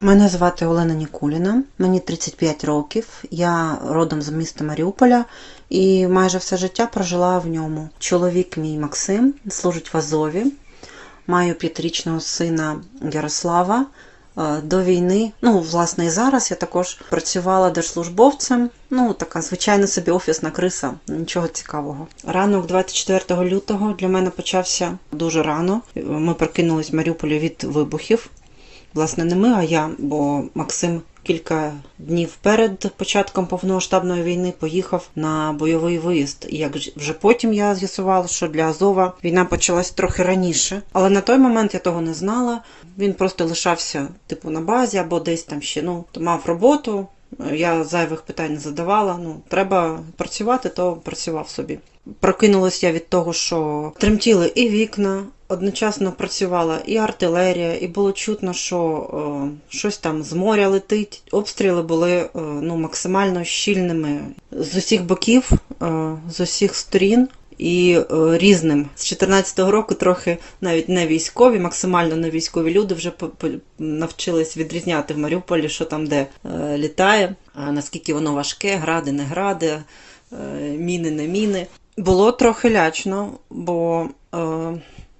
Мене звати Олена Нікуліна, мені 35 років. Я родом з міста Маріуполя і майже все життя прожила в ньому. Чоловік мій Максим служить в Азові. Маю п'ятирічного сина Ярослава. Е, До війни, ну, власне, і зараз я також працювала держслужбовцем. Ну, така звичайна собі офісна криса, нічого цікавого. Ранок 24 лютого для мене почався дуже рано. Ми прокинулись в Маріуполі від вибухів. Власне, не ми, а я, бо Максим кілька днів перед початком повномасштабної війни поїхав на бойовий виїзд. І як вже потім я з'ясувала, що для Азова війна почалась трохи раніше. Але на той момент я того не знала. Він просто лишався, типу, на базі або десь там ще ну, мав роботу. Я зайвих питань не задавала. Ну, треба працювати, то працював собі. Прокинулась я від того, що тремтіли і вікна, одночасно працювала і артилерія, і було чутно, що е, щось там з моря летить. Обстріли були е, ну, максимально щільними з усіх боків, е, з усіх сторін. І е, різним з 14-го року трохи навіть не військові, максимально не військові люди вже навчились відрізняти в Маріуполі, що там де е, літає, наскільки воно важке, гради, не гради, е, міни, не міни. Було трохи лячно, бо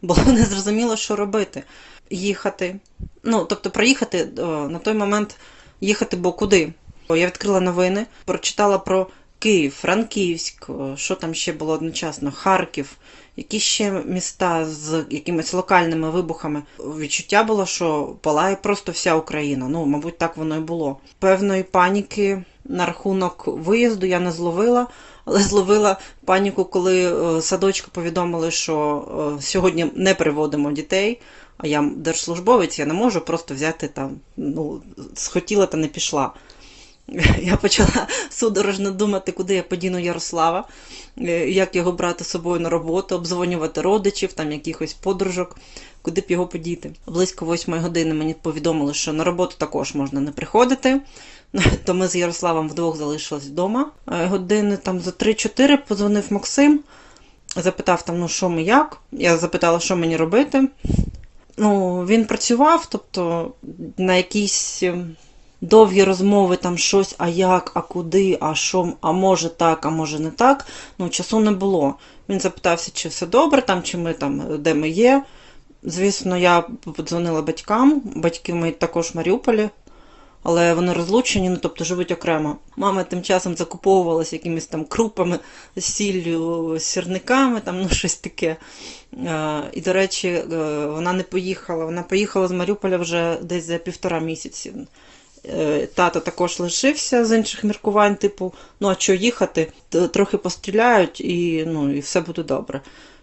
було незрозуміло, що робити. Їхати. Ну, тобто, проїхати на той момент їхати, бо куди? Я відкрила новини, прочитала про Київ, Франківськ, е, що там ще було одночасно, Харків, які ще міста з якимись локальними вибухами. Відчуття було, що палає просто вся Україна. Ну, мабуть, так воно і було. Певної паніки на рахунок виїзду я не зловила, але зловила паніку, коли е, садочку повідомили, що е, сьогодні не приводимо дітей. А я держслужбовець, я не можу просто взяти там, ну, схотіла та не пішла. Я почала судорожно думати, куди я подіну Ярослава, е, як його брати з собою на роботу, обдзвонювати родичів, там якихось подружок, куди б його подіти. Близько восьмої години мені повідомили, що на роботу також можна не приходити. То ми з Ярославом вдвох залишились вдома. Е, Години там за 3-4 подзвонив Максим, запитав там, ну що ми як. Я запитала, що мені робити. Ну, він працював, тобто на якісь ем, довгі розмови, там щось, а як, а куди, а що, а може так, а може не так. Ну, часу не було. Він запитався, чи все добре, там, чи ми там, де ми є. Звісно, я подзвонила батькам. Батьки мої також в Маріуполі, але вони розлучені, ну тобто живуть окремо. Мама тим часом закуповувалася якимись там крупами, сіллю, сірниками, там, ну щось таке. І, до речі, е, вона не поїхала. Вона поїхала з Маріуполя вже десь за півтора місяці. Е, Тато також лишився з інших міркувань, типу, ну а що їхати? Трохи постріляють і, ну, і все буде добре.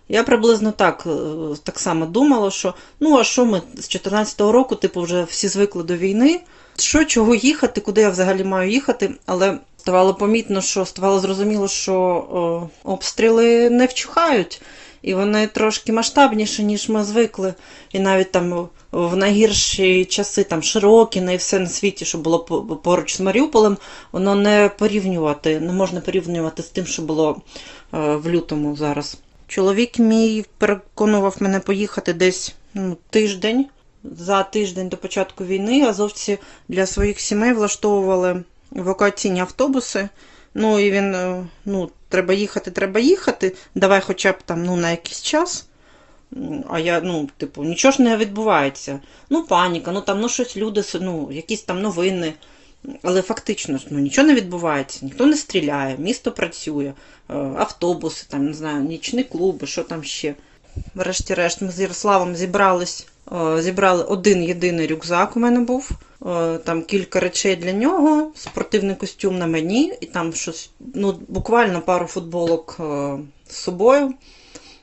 Я приблизно так, е, так само думала, що ну а що ми з 14-го року, типу, вже всі звикли до війни. Що, чого їхати, куди я взагалі маю їхати? Але ставало помітно, що ставало зрозуміло, що о, обстріли не вчухають, і вони трошки масштабніші, ніж ми звикли. І навіть там в найгірші часи, там Широкіна і все на світі, що було поруч з Маріуполем, воно не порівнювати, не можна порівнювати з тим, що було е, в лютому зараз. Чоловік мій переконував мене поїхати десь ну, тиждень. За тиждень до початку війни азовці для своїх сімей влаштовували евакуаційні автобуси. Ну і він, е, ну, треба їхати, треба їхати. Давай хоча б там ну, на якийсь час. А я, ну, типу, нічого ж не відбувається. Ну, паніка, ну там ну щось люди, ну, якісь там новини. Але фактично ну, нічого не відбувається, ніхто не стріляє, місто працює, е, автобуси, там, не знаю, нічні клуби, що там ще. Врешті-решт, ми з Ярославом зібрались, е, зібрали один єдиний рюкзак у мене був. Е, Там кілька речей для нього, спортивний костюм на мені, і там щось, ну, буквально пару футболок е, з собою.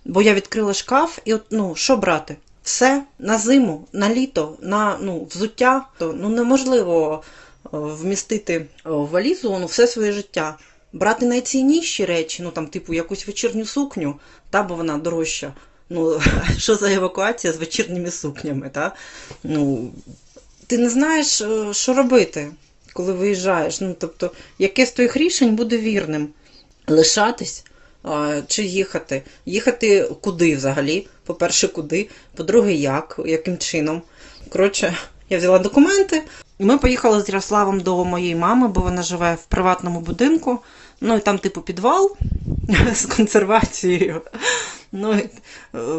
Бо я відкрила шкаф, і от, ну, що брати? Все на зиму, на літо, на ну, взуття. Ну, неможливо е, вмістити в валізу ну, все своє життя. Брати найцінніші речі, ну там, типу, якусь вечірню сукню, та, бо вона дорожча. Ну, що за евакуація з вечірніми сукнями, та? Ну, ти не знаєш, е, що робити, коли виїжджаєш. Ну, тобто, яке з твоїх рішень буде вірним? Лишатись чи їхати? Їхати куди взагалі? По-перше, куди? По-друге, як? Яким чином? Коротше, я взяла документи, ми поїхали з Ярославом до моєї мами, бо вона живе в приватному будинку. Ну і там, типу, підвал з консервацією. Ну, е,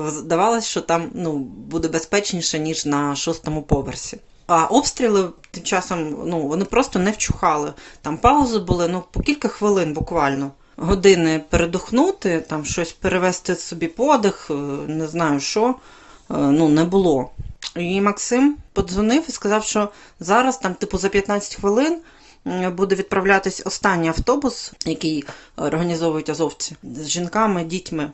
здавалось, що там ну, буде безпечніше, ніж на шостому поверсі. А обстріли тим часом ну, вони просто не вчухали. Там паузи були ну, по кілька хвилин буквально. Години передохнути, там щось перевести собі подих, е, не знаю що, е, ну, не було. І Максим подзвонив і сказав, що зараз, там, типу, за 15 хвилин буде відправлятись останній автобус, який організовують азовці з жінками, дітьми.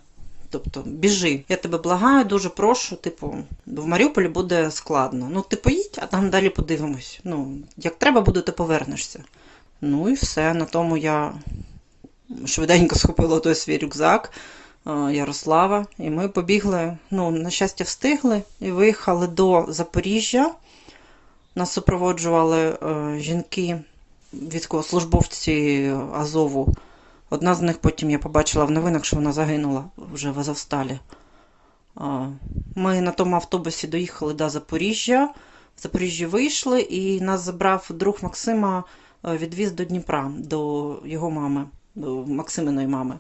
Тобто, біжи. Я тебе благаю, дуже прошу. Типу, в Маріуполі буде складно. Ну, ти поїдь, а там далі подивимось. Ну, як треба буде, ти повернешся. Ну і все. На тому я швиденько схопила той свій рюкзак е, Ярослава, і ми побігли. Ну, на щастя, встигли і виїхали до Запоріжжя. Нас супроводжували е, жінки, військовослужбовці Азову. Одна з них потім я побачила в новинах, що вона загинула вже в Азовсталі. Ми на тому автобусі доїхали до Запоріжжя. В Запоріжжі вийшли, і нас забрав друг Максима, е, відвіз до Дніпра, до його мами, до Максиминої мами.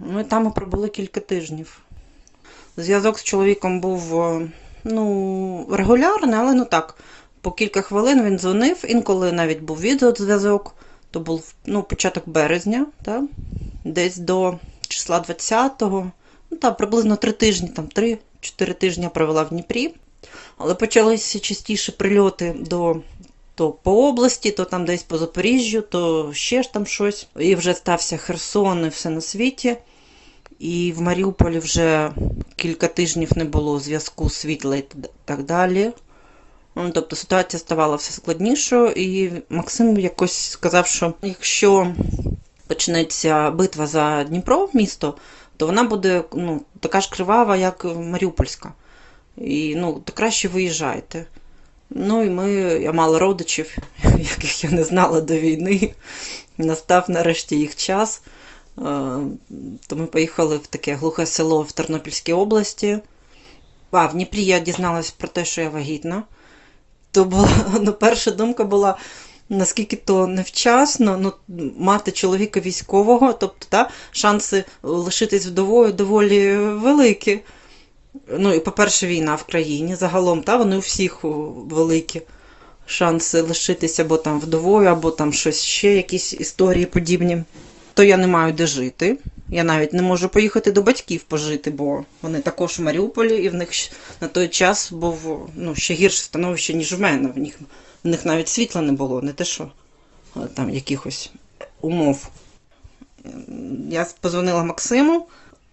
Ну там ми пробули кілька тижнів. Зв'язок з чоловіком був е, ну, регулярний, але ну так, по кілька хвилин він дзвонив, інколи навіть був відеозв'язок. То був ну, початок березня, та? десь до числа 20-го. Ну, та, приблизно три тижні, там 3-4 тижні я провела в Дніпрі. Але почалися частіше прильоти до, то по області, то там десь по Запоріжжю, то ще ж там щось. І вже стався Херсон і все на світі. І в Маріуполі вже кілька тижнів не було зв'язку світла і так далі. Ну, Тобто ситуація ставала все складнішою, і Максим якось сказав, що якщо почнеться битва за Дніпро, місто, то вона буде ну, така ж кривава, як Маріупольська. І ну, то краще виїжджайте. Ну і ми, я мала родичів, яких я не знала до війни. Настав нарешті їх час. Е, То ми поїхали в таке глухе село в Тернопільській області. А, в Дніпрі я дізналась про те, що я вагітна то була ну, перша думка була. Наскільки то невчасно, ну, мати чоловіка військового, тобто та, шанси лишитись вдовою доволі великі. Ну, і, по-перше, війна в країні загалом, та, вони у всіх великі шанси лишитися або там вдовою, або там щось ще, якісь історії подібні. То я не маю де жити. Я навіть не можу поїхати до батьків пожити, бо вони також в Маріуполі, і в них на той час був ну, ще гірше становище, ніж в мене. В них, в них навіть світла не було, не те, що там якихось умов. Я позвонила Максиму.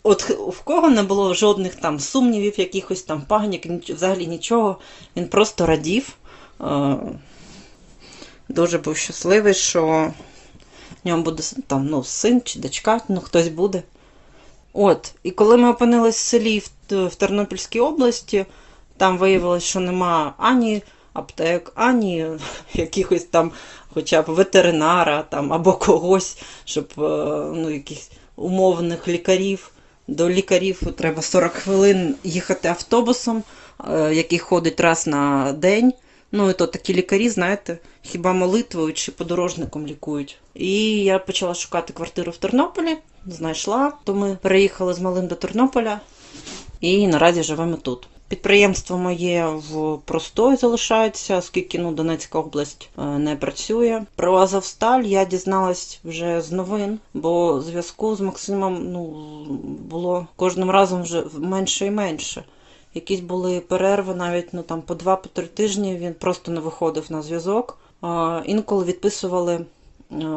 От в кого не було жодних там сумнівів, якихось там панік, ніч- взагалі нічого. Він просто радів. Дуже був щасливий, що в ньому буде там, ну, син чи дочка, ну хтось буде. От, і коли ми опинились в селі в, в Тернопільській області, там виявилось, що нема ані аптек, ані якихось там, хоча б ветеринара там, або когось, щоб е, ну, якихось умовних лікарів. До лікарів треба 40 хвилин їхати автобусом, е, який ходить раз на день. Ну, і то такі лікарі, знаєте, хіба молитвою чи подорожником лікують. І я почала шукати квартиру в Тернополі, знайшла, то ми переїхали з малим до Тернополя і наразі живемо тут. Підприємство моє в простої залишається, оскільки ну, Донецька область е, не працює. Про Азовсталь я дізналась вже з новин, бо зв'язку з Максимом ну, було кожним разом вже менше і менше. Якісь були перерви, навіть ну, там, по два-по три тижні він просто не виходив на зв'язок. Інколи відписували е,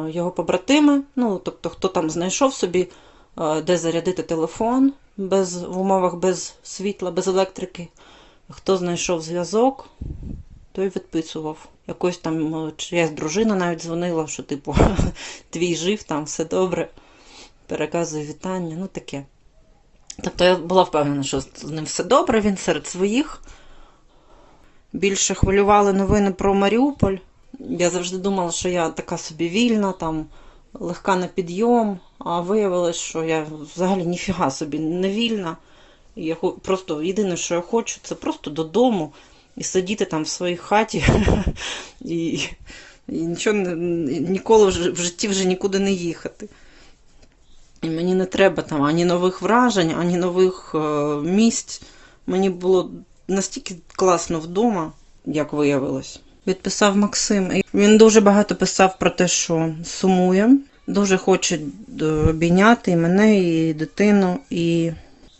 його побратими, ну, тобто хто там знайшов собі, е, де зарядити телефон без, в умовах без світла, без електрики. Хто знайшов зв'язок, той відписував. Якось там е, чиясь дружина навіть дзвонила, що типу твій жив, там все добре. Переказує вітання, ну таке. Тобто я була впевнена, що з ним все добре, він серед своїх. Більше хвилювали новини про Маріуполь. Я завжди думала, що я така собі вільна, там легка на підйом, а виявилось, що я взагалі ніфіга собі не вільна. Я просто єдине, що я хочу, це просто додому і сидіти там в своїй хаті і, і нічого ніколи в житті вже нікуди не їхати. І мені не треба там ані нових вражень, ані нових е, місць. Мені було настільки класно вдома, як виявилось. Відписав Максим. І Він дуже багато писав про те, що сумує, дуже хоче е, обійняти і мене, і дитину. І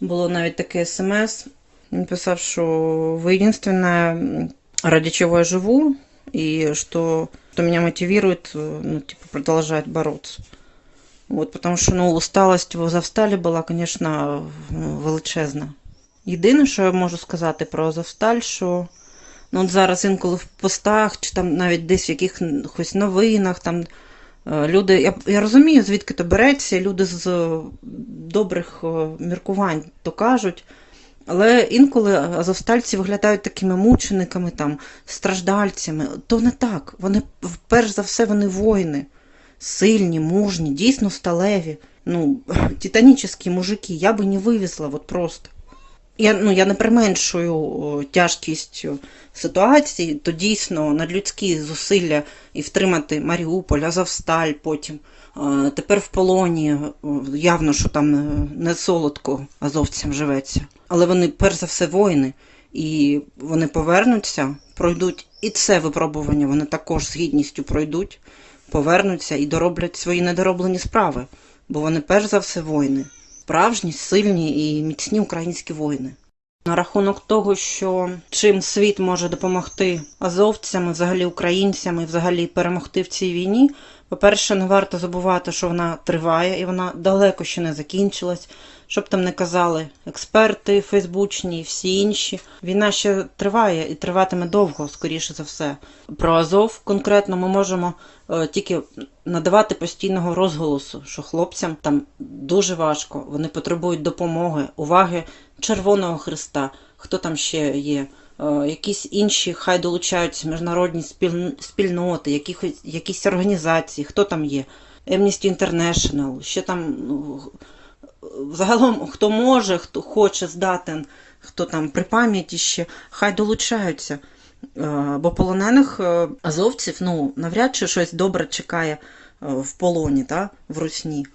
було навіть таке смс. Він писав, що ви єдинственное, ради чего я живу, и что, что меня мотивирует, э, ну, типа, продолжать бороться. Вот, потому що ну, усталость в Азовсталі була, звісно, величезна. Єдине, що я можу сказати про Азовсталь, що ну, от зараз інколи в постах, чи там навіть десь в якихось новинах, там е, люди. Я, я розумію, звідки то береться, люди з добрих е, міркувань то кажуть. Але інколи азовстальці виглядають такими мучениками, там, страждальцями. То не так. Вони, перш за все, вони воїни сильні, мужні, дійсно сталеві. Ну, титанічні мужики, я би не вивезла, от просто. Я, ну, я не применшую тяжкість ситуації, то дійсно надлюдські зусилля і втримати Маріуполь, Азовсталь потім. Тепер в полоні явно, що там е, не солодко азовцям живеться. Але вони перш за все воїни, і вони повернуться, пройдуть і це випробування, вони також з гідністю пройдуть повернуться і дороблять свої недороблені справи, бо вони перш за все воїни, справжні, сильні і міцні українські воїни. На рахунок того, що чим світ може допомогти азовцям, і взагалі українцям, і взагалі перемогти в цій війні. По-перше, не варто забувати, що вона триває і вона далеко ще не закінчилась. Щоб там не казали експерти, фейсбучні і всі інші. Війна ще триває і триватиме довго, скоріше за все. Про Азов конкретно ми можемо е, тільки надавати постійного розголосу, що хлопцям там дуже важко, вони потребують допомоги, уваги Червоного Христа, хто там ще є. Е, Якісь інші хай долучаються міжнародні спіль- спільноти, якихось, якісь організації, хто там є, Amnesty International, ще там ну, загалом хто може, хто хоче здатен, хто там при пам'яті ще, хай долучаються. Е, Бо полонених е, азовців ну, навряд чи щось добре чекає е, в полоні, та, в русні.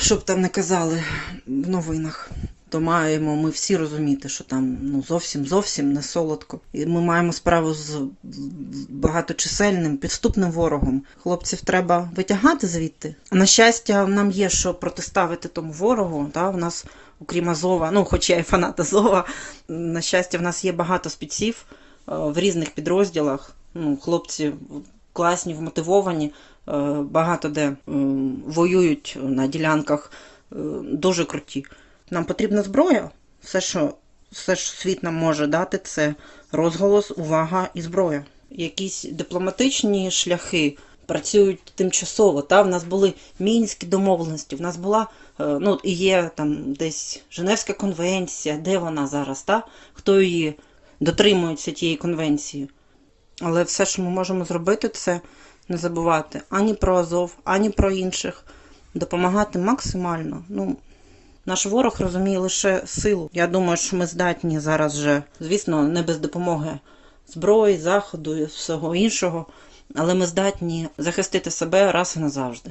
Щоб там не казали в новинах. То маємо ми всі розуміти, що там ну, зовсім зовсім не солодко. І ми маємо справу з багаточисельним підступним ворогом. Хлопців треба витягати звідти. На щастя, нам є що протиставити тому ворогу. Та? У нас, окрім Азова, ну, хоч я і фанат Азова, на щастя, в нас є багато спеців е, в різних підрозділах. Ну, хлопці класні, вмотивовані, е, багато де е, воюють на ділянках е, дуже круті. Нам потрібна зброя. Все, що, все, що світ нам може дати, це розголос, увага і зброя. Якісь дипломатичні шляхи працюють тимчасово. Та? В нас були мінські домовленості, в нас була е, ну, і є там десь Женевська конвенція, де вона зараз, та? хто її дотримується тієї конвенції. Але все, що ми можемо зробити, це не забувати ані про Азов, ані про інших. Допомагати максимально. Ну, наш ворог розуміє лише силу. Я думаю, що ми здатні зараз вже, звісно, не без допомоги зброї, заходу і всього іншого, але ми здатні захистити себе раз і назавжди.